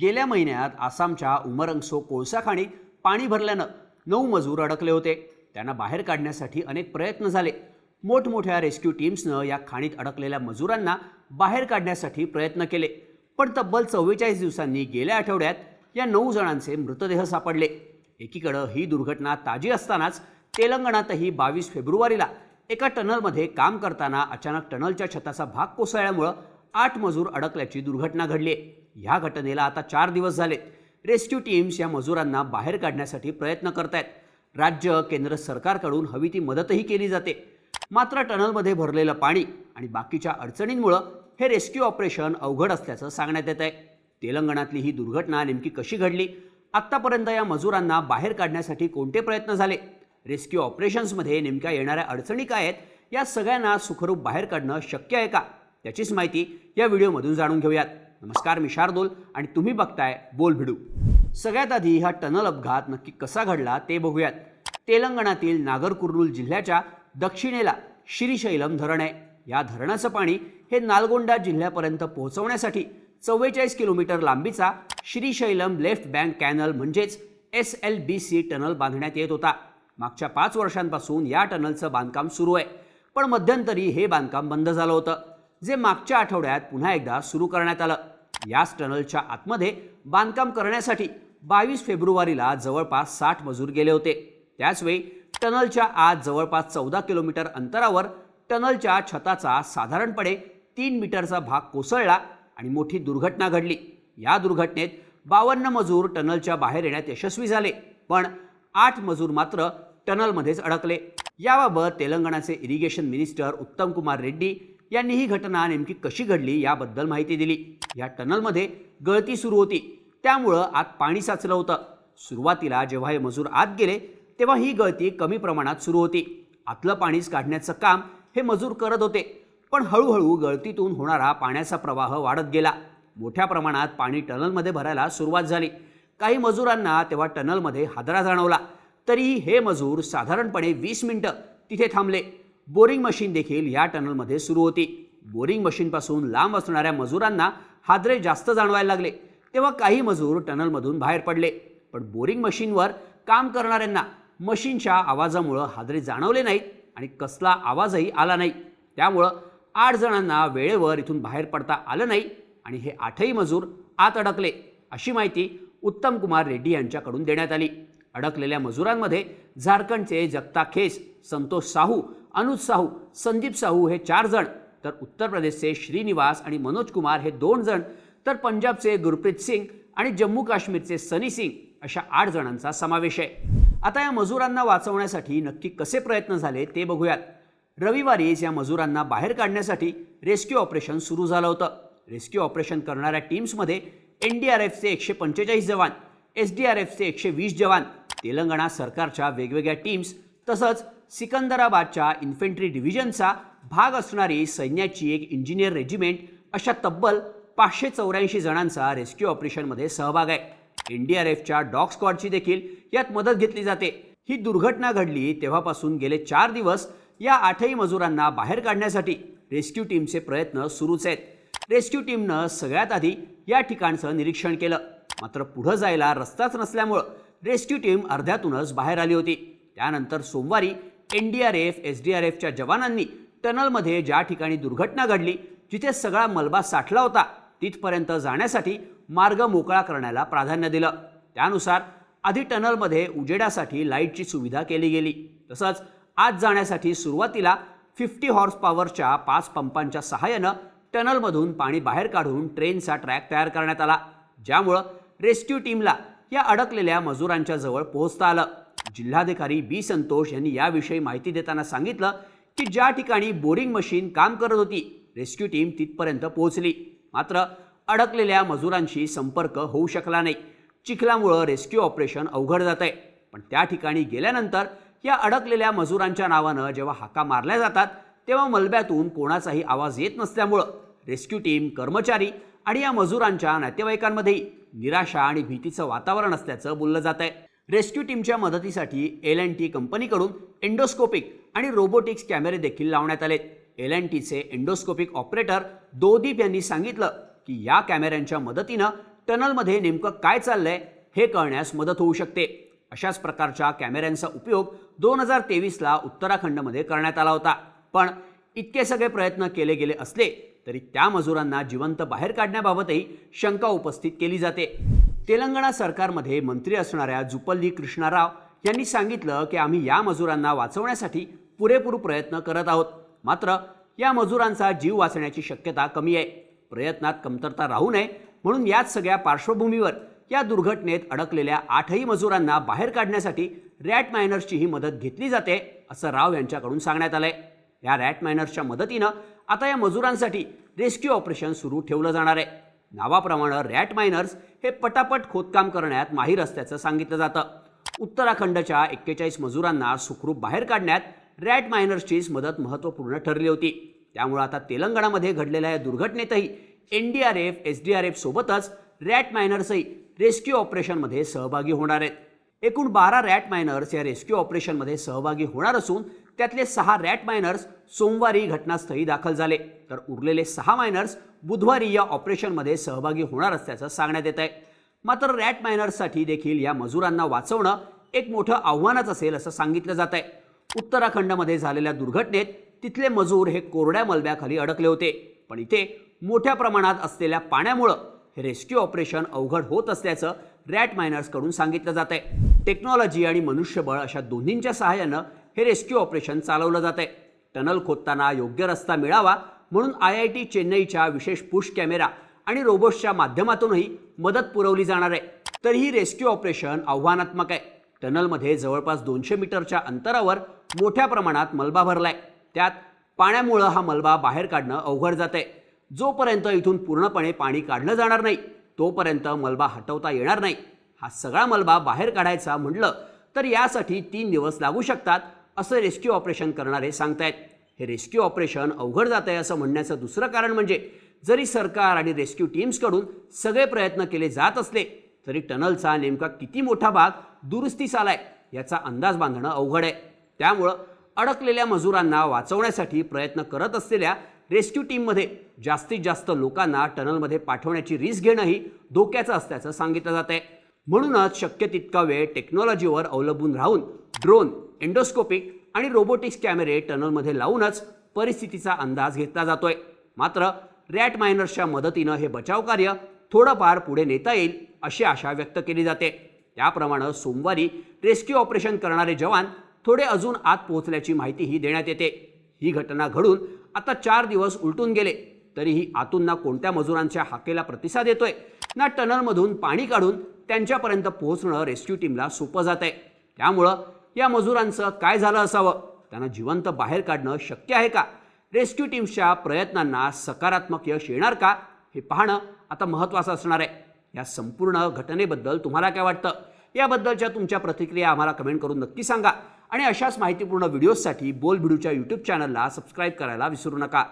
गेल्या महिन्यात आसामच्या उमरंगसो कोळसा खाणीत पाणी भरल्यानं नऊ मजूर अडकले होते. त्यांना बाहेर काढण्यासाठी अनेक प्रयत्न झाले. मोठमोठ्या रेस्क्यू टीम्सनं या खाणीत अडकलेल्या मजुरांना बाहेर काढण्यासाठी प्रयत्न केले. पण तब्बल चव्वेचाळीस दिवसांनी गेल्या आठवड्यात या नऊ जणांचे मृतदेह सापडले. एकीकडं ही दुर्घटना ताजी असतानाच तेलंगणातही बावीस फेब्रुवारीला एका टनलमध्ये काम करताना अचानक टनलच्या छताचा भाग कोसळल्यामुळं आठ मजूर अडकल्याची दुर्घटना घडली आहे. ह्या घटनेला आता चार दिवस झाले. रेस्क्यू टीम्स या मजुरांना बाहेर काढण्यासाठी प्रयत्न करत आहेत राज्य केंद्र सरकारकडून हवी ती मदतही केली जाते. मात्र टनलमध्ये भरलेलं पाणी आणि बाकीच्या अडचणींमुळं हे रेस्क्यू ऑपरेशन अवघड असल्याचं सांगण्यात येत आहे तेलंगणातली ही दुर्घटना नेमकी कशी घडली? आत्तापर्यंत या मजुरांना बाहेर काढण्यासाठी कोणते प्रयत्न झाले? रेस्क्यू ऑपरेशन्समध्ये नेमक्या येणाऱ्या अडचणी काय आहेत? या सगळ्यांना सुखरूप बाहेर काढणं शक्य आहे का? त्याचीच माहिती या व्हिडिओमधून जाणून घेऊयात. नमस्कार मी शार्दूल आणि तुम्ही बघताय बोल भिडू. सगळ्यात आधी हा टनल अपघात नक्की कसा घडला ते बघूयात. तेलंगणातील नागरकुर्नूल जिल्ह्याच्या दक्षिणेला श्रीशैलम धरण आहे. या धरणाचं पाणी हे नालगोंडा जिल्ह्यापर्यंत पोहोचवण्यासाठी चव्वेचाळीस किलोमीटर लांबीचा श्रीशैलम लेफ्ट बँक कॅनल म्हणजेच S L B C tunnel बांधण्यात येत होता. मागच्या पाच वर्षांपासून या टनलचं बांधकाम सुरू आहे. पण मध्यंतरी हे बांधकाम बंद झालं होतं जे मागच्या आठवड्यात पुन्हा एकदा सुरू करण्यात आलं. याच टनलच्या आतमध्ये बांधकाम करण्यासाठी बावीस फेब्रुवारीला जवळपास साठ मजूर गेले होते. त्याचवेळी टनलच्या आत जवळपास चौदा किलोमीटर अंतरावर टनलच्या छताचा साधारणपणे तीन मीटरचा भाग कोसळला आणि मोठी दुर्घटना घडली. या दुर्घटनेत बावन्न मजूर टनलच्या बाहेर येण्यात यशस्वी झाले पण आठ मजूर मात्र टनलमध्येच अडकले. याबाबत तेलंगणाचे इरिगेशन मिनिस्टर उत्तम कुमार रेड्डी यांनी ही घटना नेमकी कशी घडली याबद्दल माहिती दिली. या टनलमध्ये गळती सुरू होती. त्यामुळं आत पाणी साचलं होतं. सुरुवातीला जेव्हा हे मजूर आत गेले तेव्हा ही गळती कमी प्रमाणात सुरू होती. आतलं पाणीच काढण्याचं काम हे मजूर करत होते. पण हळूहळू गळतीतून होणारा पाण्याचा प्रवाह वाढत गेला. मोठ्या प्रमाणात पाणी टनलमध्ये भरायला सुरुवात झाली. काही मजुरांना तेव्हा टनलमध्ये हादरा जाणवला. तरीही हे मजूर साधारणपणे वीस मिनटं तिथे थांबले. बोरिंग मशीन देखील या टनलमध्ये सुरू होती. बोरिंग मशीनपासून लांब असणाऱ्या मजुरांना हादरे जास्त जाणवायला लागले. तेव्हा काही मजूर टनलमधून बाहेर पडले. पण बोरिंग मशीनवर काम करणाऱ्यांना मशीनच्या आवाजामुळं हादरे जाणवले नाहीत आणि कसला आवाजही आला नाही. त्यामुळं आठ जणांना वेळेवर इथून बाहेर पडता आलं नाही आणि हे आठही मजूर आत अडकले अशी माहिती उत्तम कुमार रेड्डी यांच्याकडून देण्यात आली. अडकलेल्या मजुरांमध्ये झारखंडचे जगता खेस संतोष साहू अनुज साहू संदीप साहू हे चार जण तर उत्तर प्रदेशचे श्रीनिवास आणि मनोज कुमार हे दोन जण तर पंजाबचे गुरप्रीत सिंग आणि जम्मू काश्मीरचे सनी सिंग अशा आठ जणांचा समावेश आहे. आता या मजुरांना वाचवण्यासाठी नक्की कसे प्रयत्न झाले ते बघूयात. रविवारीच या मजुरांना बाहेर काढण्यासाठी रेस्क्यू ऑपरेशन सुरू झालं होतं. रेस्क्यू ऑपरेशन करणाऱ्या टीम्समध्ये एन डी आर एफचे एकशे पंचेचाळीस जवान एस डी आर एफचे एकशे वीस जवान तेलंगणा सरकारच्या वेगवेगळ्या टीम्स तसंच सिकंदराबादच्या इन्फेंट्री डिव्हिजनचा भाग असणारी सैन्याची एक इंजिनियर रेजिमेंट अशा तब्बल पाचशे चौऱ्याऐंशी जणांचा रेस्क्यू ऑपरेशनमध्ये सहभाग आहे. एन डी आर एफच्या डॉग स्क्वॉडची देखील यात मदत घेतली जाते. ही दुर्घटना घडली तेव्हापासून गेले चार दिवस या आठही मजुरांना बाहेर काढण्यासाठी रेस्क्यू टीमचे प्रयत्न सुरूच आहेत. रेस्क्यू टीमनं सगळ्यात आधी या ठिकाणचं निरीक्षण केलं. मात्र पुढं जायला रस्ताच नसल्यामुळं रेस्क्यू टीम अर्ध्यातूनच बाहेर आली होती. त्यानंतर सोमवारी N D R F S D R एफच्या जवानांनी टनलमध्ये ज्या ठिकाणी दुर्घटना घडली जिथे सगळा मलबा साठला होता तिथपर्यंत जाण्यासाठी मार्ग मोकळा करण्याला प्राधान्य दिलं. त्यानुसार आधी टनलमध्ये उजेडासाठी लाईटची सुविधा केली गेली. तसंच आत जाण्यासाठी सुरुवातीला फिफ्टी हॉर्स पॉवरच्या पाच पंपांच्या सहाय्यानं टनलमधून पाणी बाहेर काढून ट्रेनचा ट्रॅक तयार करण्यात आला. ज्यामुळं रेस्क्यू टीमला या अडकलेल्या मजुरांच्या जवळ पोहोचता आलं. जिल्हाधिकारी बी संतोष यांनी याविषयी माहिती देताना सांगितलं की ज्या ठिकाणी बोरिंग मशीन काम करत होती रेस्क्यू टीम तिथपर्यंत पोहोचली. मात्र अडकलेल्या मजुरांशी संपर्क होऊ शकला नाही. चिखलामुळं रेस्क्यू ऑपरेशन अवघड जात आहे पण त्या ठिकाणी गेल्यानंतर या अडकलेल्या मजुरांच्या नावानं जेव्हा हाका मारल्या जातात तेव्हा मलब्यातून कोणाचाही आवाज येत नसल्यामुळं रेस्क्यू टीम कर्मचारी आणि या मजुरांच्या नातेवाईकांमध्येही निराशा आणि भीतीचं वातावरण असल्याचं बोललं जात आहे रेस्क्यू टीमच्या मदतीसाठी एल अँड टी कंपनीकडून एंडोस्कोपिक आणि रोबोटिक्स कॅमेरे देखील लावण्यात आलेत. एल अँड टीचे एंडोस्कोपिक ऑपरेटर दोदीप यांनी सांगितलं की या कॅमेऱ्यांच्या मदतीनं टनलमध्ये नेमकं काय चाललंय हे कळण्यास मदत होऊ शकते. अशाच प्रकारच्या कॅमेऱ्यांचा उपयोग दोन हजार तेवीसला उत्तराखंडमध्ये करण्यात आला होता. पण इतके सगळे प्रयत्न केले गेले असले तरी त्या मजुरांना जिवंत बाहेर काढण्याबाबतही शंका उपस्थित केली जाते. तेलंगणा सरकारमध्ये मंत्री असणाऱ्या जुपल्ली कृष्णाराव यांनी सांगितलं की आम्ही या मजुरांना वाचवण्यासाठी पुरेपूर प्रयत्न करत आहोत. मात्र या मजुरांचा जीव वाचण्याची शक्यता कमी आहे. प्रयत्नात कमतरता राहू नये म्हणून याच सगळ्या पार्श्वभूमीवर या दुर्घटनेत अडकलेल्या आठही मजुरांना बाहेर काढण्यासाठी रॅट मायनर्सचीही मदत घेतली जाते असं राव यांच्याकडून सांगण्यात आलंय. या रॅट मायनर्सच्या मदतीनं आता या मजुरांसाठी रेस्क्यू ऑपरेशन सुरू ठेवलं जाणार आहे. नावाप्रमाणे रॅट मायनर्स हे पटापट खोदकाम करण्यात माहीर असल्याचं सांगितलं जातं. उत्तराखंडच्या एक्केचाळीस मजुरांना सुखरूप बाहेर काढण्यात रॅट मायनर्सचीच मदत महत्त्वपूर्ण ठरली होती. त्यामुळे आता तेलंगणामध्ये घडलेल्या या दुर्घटनेतही N D R F S D R F सोबतच रॅट मायनर्सही रेस्क्यू ऑपरेशनमध्ये सहभागी होणार आहेत. एकूण बारा रॅट मायनर्स या रेस्क्यू ऑपरेशनमध्ये सहभागी होणार असून त्यातले सहा रॅट मायनर्स सोमवारी घटनास्थळी दाखल झाले. तर उरलेले सहा मायनर्स बुधवारी या ऑपरेशनमध्ये सहभागी होणार असल्याचं सांगण्यात येत आहे मात्र रॅट मायनर्ससाठी देखील या मजुरांना वाचवणं एक मोठं आव्हानच असेल असं सांगितलं जात आहे उत्तराखंडमध्ये झालेल्या दुर्घटनेत तिथले मजूर हे कोरड्या मलब्याखाली अडकले होते. पण इथे मोठ्या प्रमाणात असलेल्या पाण्यामुळं हे रेस्क्यू ऑपरेशन अवघड होत असल्याचं रॅट मायनर्सकडून सांगितलं जात आहे टेक्नॉलॉजी आणि मनुष्यबळ अशा दोन्हींच्या सहाय्यानं हे रेस्क्यू ऑपरेशन चालवलं जात आहे टनल खोदताना योग्य रस्ता मिळावा म्हणून आय आय टी चेन्नईच्या विशेष पुश कॅमेरा आणि रोबोट्सच्या माध्यमातूनही मदत पुरवली जाणार आहे. तर ही रेस्क्यू ऑपरेशन आव्हानात्मक आहे. टनलमध्ये जवळपास दोनशे मीटरच्या अंतरावर मोठ्या प्रमाणात मलबा भरलाय. त्यात पाण्यामुळं हा मलबा बाहेर काढणं अवघड जात आहे जोपर्यंत इथून पूर्णपणे पाणी काढलं जाणार नाही तोपर्यंत मलबा हटवता येणार नाही. हा सगळा मलबा बाहेर काढायचा म्हटलं तर यासाठी तीन दिवस लागू शकतात असं रेस्क्यू ऑपरेशन करणारे सांगतायत. हे रेस्क्यू ऑपरेशन अवघड जात आहे असं म्हणण्याचं दुसरं कारण म्हणजे जरी सरकार आणि रेस्क्यू टीम्सकडून सगळे प्रयत्न केले जात असले तरी टनलचा नेमका किती मोठा भाग दुरुस्तीस आलाय याचा अंदाज बांधणं अवघड आहे. त्यामुळं अडकलेल्या मजुरांना वाचवण्यासाठी प्रयत्न करत असलेल्या रेस्क्यू टीममध्ये जास्तीत जास्त लोकांना टनलमध्ये पाठवण्याची रिस्क घेणंही धोक्याचं असल्याचं सांगितलं जात आहे म्हणूनच शक्य तितका वेळ टेक्नॉलॉजीवर अवलंबून राहून ड्रोन एंडोस्कोपिक आणि रोबोटिक्स कॅमेरे टनलमध्ये लावूनच परिस्थितीचा अंदाज घेतला जातोय. मात्र रॅट मायनर्सच्या मदतीनं हे बचाव कार्य थोडंफार पुढे नेता येईल अशी आशा व्यक्त केली जाते. त्याप्रमाणे सोमवारी रेस्क्यू ऑपरेशन करणारे जवान थोडे अजून आत पोहोचल्याची माहितीही देण्यात येते. ही घटना घडून आता चार दिवस उलटून गेले. तरीही आतून ना कोणत्या मजुरांच्या हाकेला प्रतिसाद येतोय ना टनलमधून पाणी काढून त्यांच्यापर्यंत पोहोचणं रेस्क्यू टीमला सोपं जात आहे त्यामुळं या मजुरांचं काय झालं असावं? त्यांना जिवंत बाहेर काढणं शक्य आहे का? रेस्क्यू टीम्सच्या प्रयत्नांना सकारात्मक यश येणार का? हे पाहणं आता महत्त्वाचं असणार आहे. या संपूर्ण घटनेबद्दल तुम्हाला काय वाटतं? याबद्दलच्या तुमच्या प्रतिक्रिया आम्हाला कमेंट करून नक्की सांगा. आणि अशाच माहितीपूर्ण व्हिडिओजसाठी बोल भिडूच्या यूट्यूब चॅनलला सबस्क्राईब करायला विसरू नका.